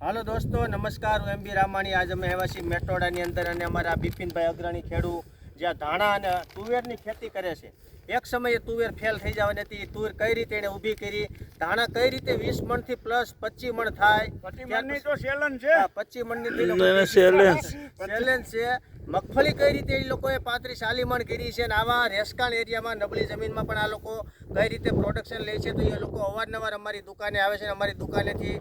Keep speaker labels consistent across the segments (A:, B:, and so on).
A: હાલો દોસ્તો, નમસ્કાર, હું એમ બી રામાણી. આજ અમે આવ્યા છીએ મેટોડાની અંદર અને અમારા બિપિનભાઈ અગ્રણી ખેડૂ જ્યાં ધાણા અને તુવેરની ખેતી કરે છે. એક સમયે તુવેર ફેલ થઈ જવાની હતી. તુવેર કઈ રીતે એને ઊભી કરી? ધાણા કઈ રીતે વીસ મણથી પ્લસ પચીસ મણ થાય?
B: તો સેલન છે.
A: હા, પચીસ મણની સેલન છે. મગફળી કઈ રીતે એ લોકોએ પાંત્રીસ ચાલી મણ કરી છે? અને આવા રેસ્કાન એરિયામાં નબળી જમીનમાં પણ આ લોકો કઈ રીતે પ્રોડક્શન લે છે? તો એ લોકો અવારનવાર અમારી દુકાને આવે છે અને અમારી દુકાનેથી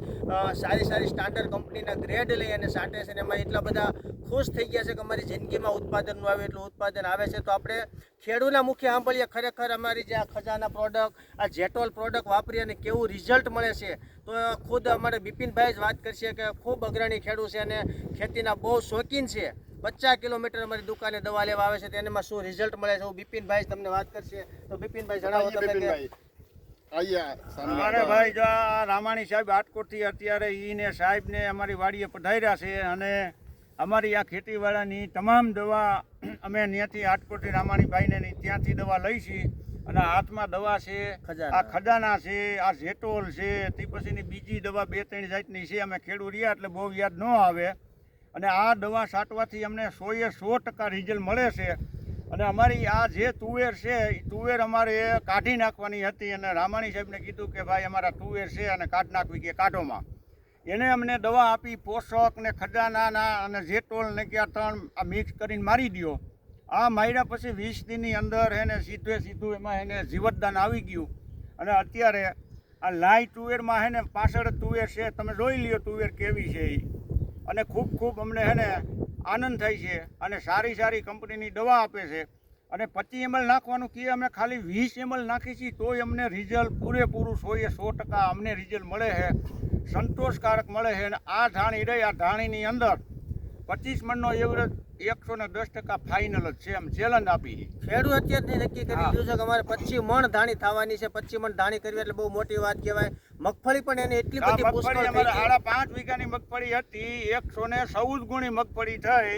A: સારી સારી સ્ટાન્ડર્ડ કંપનીના ગ્રેડ લઈ અને સાટે છે અને એમાં એટલા બધા ખુશ થઈ ગયા છે કે અમારી જિંદગીમાં ઉત્પાદનનું આવે એટલું ઉત્પાદન આવે છે. તો આપણે ખેડૂના મુખ્ય સાંભળીએ ખરેખર અમારી જે આ ખજાના પ્રોડક્ટ આ જેટોલ પ્રોડક્ટ વાપરી અને કેવું રિઝલ્ટ મળે છે તો ખુદ અમારે બિપિનભાઈ જ વાત કરશે કે ખૂબ અગ્રણી ખેડૂત છે અને ખેતીના બહુ શોખીન છે. પચાસ કિલોમીટર અમારી દુકાને દવા લેવા આવે છે તેનામાં શું રિઝલ્ટ મળે છે? હું બિપિનભાઈ તમને વાત કરશે. તો બિપિનભાઈ જણાવો તમે
B: અમારે ભાઈ રામાણી સાહેબ આટકોટથી અત્યારે ઈને સાહેબને અમારી વાડીએ પધાર્યા છે અને અમારી આ ખેતીવાળાની તમામ દવા અમે ત્યાંથી આટકોટી રામાણીભાઈને ત્યાંથી દવા લઈ છીએ અને હાથમાં દવા છે આ ખજાના છે આ ઝેટોલ છે તે પછીની બીજી દવા બે ત્રણ જાતની છે અમે ખેડૂ રહ્યા એટલે બહુ યાદ ન આવે. અને આ દવા છાંટવાથી અમને સોએ સો ટકા રિઝલ્ટ મળે છે. અને અમારી આ જે તુવેર છે એ તુવેર અમારે કાઢી નાખવાની હતી અને રામાણી સાહેબને કીધું કે ભાઈ અમારા તુવેર છે અને કાઢ નાખવી કે કાઢોમાં. એને અમને દવા આપી, પોષક ને ખજાનાના અને જેટોલ ને કે આ ત્રણ આ મિક્સ કરીને મારી દ્યો. આ માર્યા પછી વીસ દિનની અંદર એને સીધે સીધું એમાં એને જીવતદાન આવી ગયું. અને અત્યારે આ લાઈ તુવેરમાં હે ને પાછળ તુવેર છે, તમે જોઈ લ્યો તુવેર કેવી છે એ અને ખૂબ ખૂબ અમને હે ને આનંદ થાય છે અને સારી સારી કંપનીની દવા આપે છે. અને પચી એમએલ નાખવાનું કે અમે ખાલી વીસ એમએલ નાખી છીએ તોય અમને રિઝલ્ટ પૂરેપૂરું સોએ સો ટકા અમને રિઝલ્ટ મળે છે સંતોષકારક મળે છે અને આ ધાણી રહી આ ધાણીની અંદર પચીસ મણનો એવરેજ એકસો ને દસ ટકા ફાઇનલ જ છે એમ ચેલેન્જ આપી.
A: ખેડૂત અત્યારથી નક્કી કરી. દીધું છે કે અમારે પચીસ મણ ધાણી થવાની છે પચીસ મણ ધાણી કરવી એટલે બહુ મોટી વાત કહેવાય મગફળી પણ એને એટલી બધી
B: મગફળી અમારે. સાડા પાંચ વીઘાની મગફળી હતી એકસો ને ચૌદ ગુણી મગફળી થઈ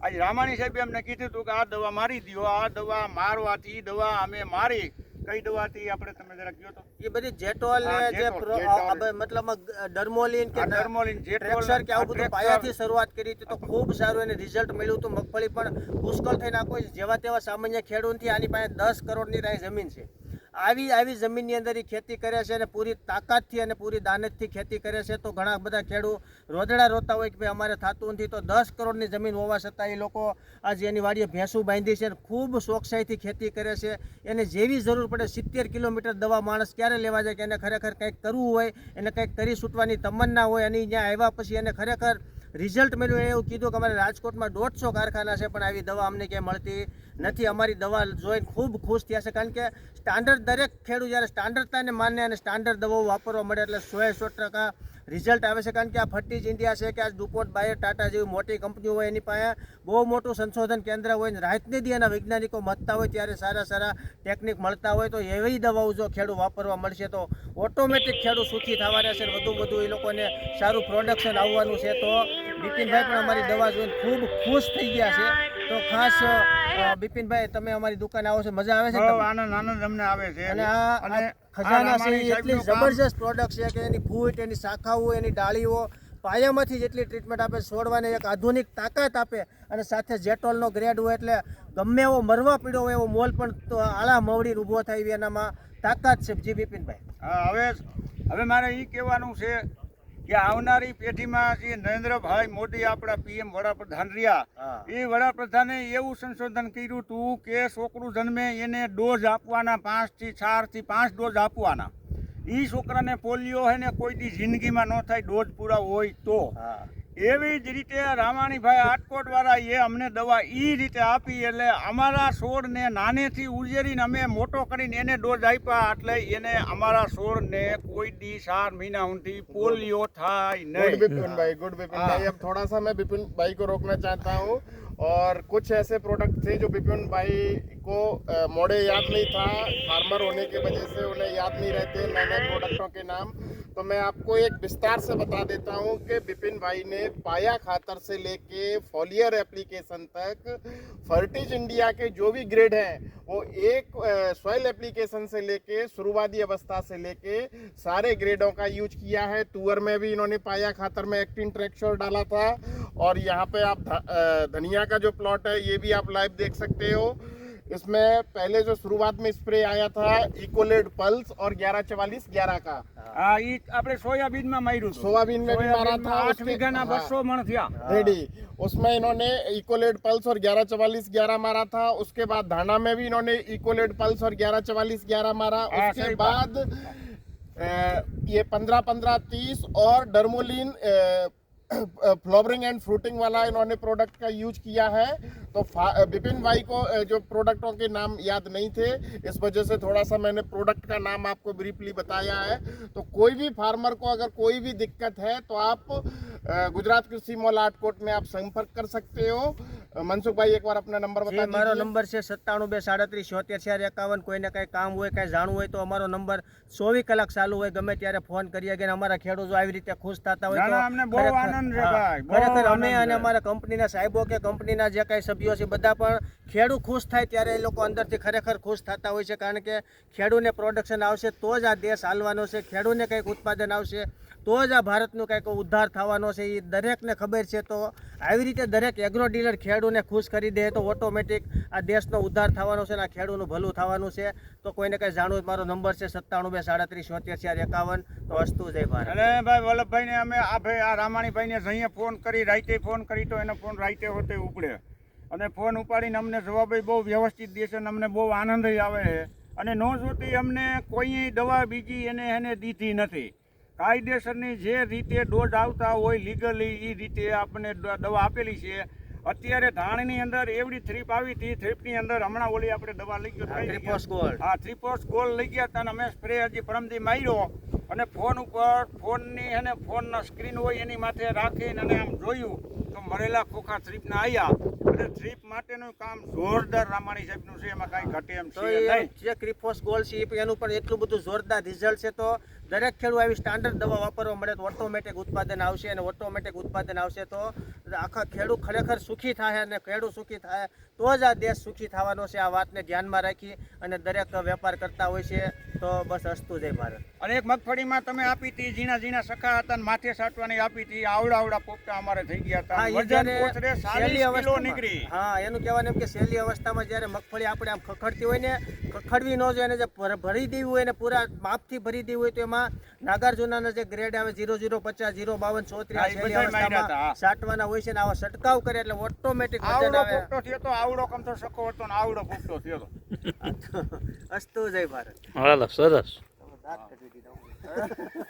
B: આજે રામાણી સાહેબે એમને કીધું હતું કે આ દવા મારી દો આ દવા મારવાથી દવા અમે મારી કઈ દવાથી આપણે તમે જરા કયો તો?
A: એ બધી જેટોલ ને જે
B: જેટોલ,
A: પ્રો-
C: જેટોલ.
A: આ બે મતલબમાં ડર્મોલિન કે
B: ડર્મોલિન, જેટોલ,
A: કે આવું બધું પાયાથી શરૂઆત કરી હતી તો ખૂબ સારું એને રિઝલ્ટ મળ્યું હતું. મગફળી પણ પુષ્કળ થઈને કોઈ જેવા તેવા સામાન્ય ખેડૂતથી આની પાસે દસ કરોડની રાય જમીન છે. આવી આવી જમીનની અંદર એ ખેતી કરે છે અને પૂરી તાકાતથી અને પૂરી દાનતથી ખેતી કરે છે, તો ઘણા બધા ખેડૂત રોદડા રોતા હોય કે ભાઈ અમારે થતું નથી, તો દસ કરોડની જમીન હોવા છતાં એ લોકો આજે એની વાડીએ ભેંસું બાંધી છે અને ખૂબ શોખસાઈથી ખેતી કરે છે. એને જેવી જરૂર પડે સિત્તેર કિલોમીટર દવા માણસ ક્યારે લેવા જાય કે એને ખરેખર કંઈક કરવું હોય, એને કંઈક કરી છૂટવાની તમન્ના હોય, અને ત્યાં આવ્યા પછી એને ખરેખર રિઝલ્ટ મળ્યું એવું કીધું કે અમારે રાજકોટમાં દોઢસો કારખાના છે, પણ આવી દવા અમને ક્યાંય મળતી નથી. અમારી દવા જોઈને ખૂબ ખુશ થયા છે, કારણ કે સ્ટાન્ડર્ડ દરેક ખેડૂત જ્યારે સ્ટાન્ડર્ડતાને માન્ય અને સ્ટાન્ડર્ડ દવાઓ વાપરવા મળે એટલે સોએ સો ટકા રિઝલ્ટ આવે છે કારણ કે આ ફર્ટીજ ઇન્ડિયા છે કે આ ડુપોટ બાયર, ટાટા જેવી મોટી કંપનીઓ હોય એની પાસે બહુ મોટું સંશોધન કેન્દ્ર હોય ને રાતને દી એના વૈજ્ઞાનિકો મતતા હોય ત્યારે સારા સારા ટેકનિક મળતા હોય તો એવી દવાઓ જો ખેડૂત વાપરવા મળશે તો ઓટોમેટિક ખેડૂત સુખી થવા રહેશે વધુ વધુ એ લોકોને સારું પ્રોડક્શન આવવાનું છે તો બિપિનભાઈ પણ અમારી દવા જોઈને ખૂબ ખુશ થઈ ગયા છે. તો ખાસ બિપિનભાઈ તમે અમારી દુકાને આવો છો મજા આવે છે
B: આનંદ આનંદ અમને આવે છે.
A: અને આ ખજાના છે એટલી જબરજસ્ત પ્રોડક્ટ છે કે એની ફૂટ એની શાખાઓ એની ડાળીઓ પાયામાંથી જેટલી ટ્રીટમેન્ટ આપે છોડવાને એક આધુનિક તાકાત આપે અને સાથે જેટોલનો ગ્રેડ હોય એટલે ગમે એવો મરવા પીડ્યો હોય એવો મોલ પણ તો આળા મવડી ઊભો થાય એનામાં તાકાત છે. જી બિપિનભાઈ.
B: હા, હવે હવે મારે એ કહેવાનું છે કે આવનારી પેઢીમાં જે નરેન્દ્રભાઈ મોદી આપણા પીએમ વડાપ્રધાન રહ્યા એ વડાપ્રધાને એવું સંશોધન કર્યું હતું કે છોકરું જન્મે એને ડોઝ આપવાના પાંચથી ચારથી પાંચ ડોઝ આપવાના. એ છોકરાને પોલિયો હોય ને કોઈ દી જિંદગીમાં ન થાય ડોઝ પૂરા હોય તો. એવી જ રીતે રામાણીભાઈ આટકોટવાળા એ અમને દવા એ રીતે આપી એટલે અમારા છોડને નાનેથી ઉજેરીને અમે મોટો કરીને એને ડોઝ આપ્યા એટલે એને અમારા છોડને કોઈ દી ચાર મહિના સુધી પોલિયો થાય નહીં.
C: ગુડ બિપિનભાઈ ગુડ બિપિનભાઈ થોડા સા મેં બિપિનભાઈ કો રોકના ચાહતા હું. और कुछ ऐसे प्रोडक्ट थे जो विपिन भाई को मोड़े याद नहीं था फार्मर होने की वजह से उन्हें याद नहीं रहते नए नए प्रोडक्टों के नाम। तो मैं आपको एक विस्तार से बता देता हूँ कि विपिन भाई ने पाया खातर से लेके फॉलियर एप्लीकेशन तक फर्टिज इंडिया के जो भी ग्रेड हैं, वो एक सॉइल एप्लीकेशन से लेके, शुरुआती अवस्था से लेके सारे ग्रेडों का यूज़ किया है। टूअर में भी इन्होंने पाया, खातर में एक्टिन ट्रैक्शोर डाला था। और यहाँ पे आप ध- अ, धनिया का जो प्लॉट है ये भी आप लाइव देख सकते हो इसमें पहले जो शुरुआत में स्प्रे आया था इकोलेड पल्स और ग्यारह चवालीस ग्यारह का
B: હા ઈ આપણે સોયાબીનમાં માર્યું હતું
C: सोयाबीन में भी मारा
B: સોયાબીનમાં
C: था
B: આઠ
C: उसके-
B: વીઘાના
C: हाँ।
B: બસો મણ થયા
C: रेडी उसमें इन्होंने इकोलेड पल्स और ग्यारह चवालीस ग्यारह मारा था उसके बाद धाना में भी इन्होंने इकोलेड पल्स और ग्यारह चवालीस ग्यारह मारा
B: हाँ,
C: उसके
B: सही
C: बाद अ, ये पंद्रह पंद्रह तीस और डर्मोलिन फ्लोवरिंग एंड फ्रूटिंग वाला इन्होंने प्रोडक्ट का यूज़ किया है। तो विपिन भाई को जो प्रोडक्टों के नाम याद नहीं थे, इस वजह से थोड़ा सा मैंने प्रोडक्ट का नाम आपको ब्रीफली बताया है। तो कोई भी फार्मर को अगर कोई भी दिक्कत है तो आप गुजरात कृषि मॉल आटकोट में आप संपर्क कर सकते हो। મનસુખભાઈ એકવાર આપનો
A: નંબર
C: બતાવી
A: મારો નંબર છે સત્તાણું બે સાડત્રીસ છોતેર ચાર એકાવન કોઈને કંઈ કામ હોય કંઈ જાણવું હોય તો અમારો નંબર ચોવીસ કલાક ચાલુ હોય ગમે ત્યારે ફોન કરીએ કે અમારા ખેડૂતો આવી રીતે ખુશ થતા હોય ખરેખર અમે અને અમારા કંપનીના સાહેબો કે કંપનીના જે કાંઈ સભ્યો છે બધા પણ ખેડૂત ખુશ થાય ત્યારે એ લોકો અંદરથી ખરેખર ખુશ થતા હોય છે કારણ કે ખેડૂને પ્રોડક્શન આવશે તો જ આ દેશ હાલવાનો છે ખેડૂને કંઈક ઉત્પાદન આવશે તો જ આ ભારતનું કંઈક ઉદ્ધાર થવાનો છે એ દરેકને ખબર છે. તો આવી રીતે દરેક એગ્રો ડીલર ખેડ ખેડૂતને ખુશ કરી દે તો ઓટોમેટિક આ દેશનો ઉદ્ધાર થવાનો છે અને આ ખેડૂનું ભલું થવાનું છે. તો કોઈને કંઈ જાણવું મારો નંબર છે સત્તાણું બે સાડત્રીસ છોતેર ચાર એકાવન તો વસ્તુ જય ભારત.
B: અને ભાઈ વલ્લભભાઈને અમે આ ભાઈ આ રામાણીભાઈને અહીંયા ફોન કરી, રાઈતે ફોન કરી તો એનો ફોન રાઈતે હોતે ઉપડે. અને ફોન ઉપાડીને અમને જવાબ બહુ વ્યવસ્થિત દે છે અને અમને બહુ આનંદ આવે છે. અને ન જોતી અમને કોઈ દવા બીજી એને એને દીધી નથી. કાયદેસરની જે રીતે ડોઝ આવતા હોય લીગલી એ રીતે આપણને દવા આપેલી છે અત્યારે ધાણની અંદર એવડી થ્રીપ આવી હતી. થ્રીપની અંદર હમણાં ઓલી આપણે દવા લઈ ગયો જગ્યાએ?
A: ગોલ્ડ
B: હા ત્રિપોસ ગોલ લઈ ગયા હતા અને અમે સ્પ્રે હજી પરમદી માર્યો. અને ફોન ઉપર ફોનની અને ફોનના સ્ક્રીન હોય એની માથે રાખીને અને આમ જોયું. તો મરેલા ખોખા થ્રીપના આવ્યા અને થ્રીપ માટેનું કામ જોરદાર રામાણી સાહેબનું છે એમાં કાંઈ ઘટે એમ
A: તો
B: નહીં.
A: જે ક્રિફોસ ગોલ છે એનું પણ એટલું બધું જોરદાર રિઝલ્ટ છે તો દરેક ખેડૂત આવી સ્ટાન્ડર્ડ દવા વાપરવા મળે તો ઓટોમેટિક ઉત્પાદન આવશે અને ઓટોમેટિક ઉત્પાદન આવશે તો આખા ખેડૂત ખરેખર સુખી થાય અને ખેડૂત સુખી થાય તો જ આ દેશ સુખી થવાનો છે આ વાતને ધ્યાનમાં રાખી અને દરેક વેપાર કરતા હોય છે તો બસ અસ્તુ જય ભારત.
B: અને એક મગફળીમાં તમે આપી હતી ઝીણા ઝીણા સખા હતા માથે સાટવાની આપી હતી આવડા આવડા પોપટા અમારે થઈ ગયા હતા.
A: હા, એ જ્યારે
B: કોથળે
A: સહેલી
B: 40 કિલો
A: અવસ્થામાં-
B: નીકળી.
A: હા એનું કહેવાનું એમ કે સહેલી અવસ્થામાં જ્યારે મગફળી આપણે આમ ખખડતી હોય ને ખખડવી ન જોઈએ એને જે ભરી દેવી હોય ને પૂરા માપથી ભરી દેવી હોય તો એમાં નાગાર્જુનાના જે ગ્રેડ આવે ઝીરો જીરો પચાસ ઝીરો બાવન ચોત્રીસ. અવસ્થામાં સાટવાના હોય છે ને આવા છંટકાવ કરે એટલે ઓટોમેટિક વજન
B: આવડો
A: આવે.
B: પોપટો થયો તો આવડો કમ તો સખો હતો ને આવડો પોપટો થયો તો.
A: અસ્તુ જય ભારત.
D: સરસ.
A: દાંત કાઢી દીધા.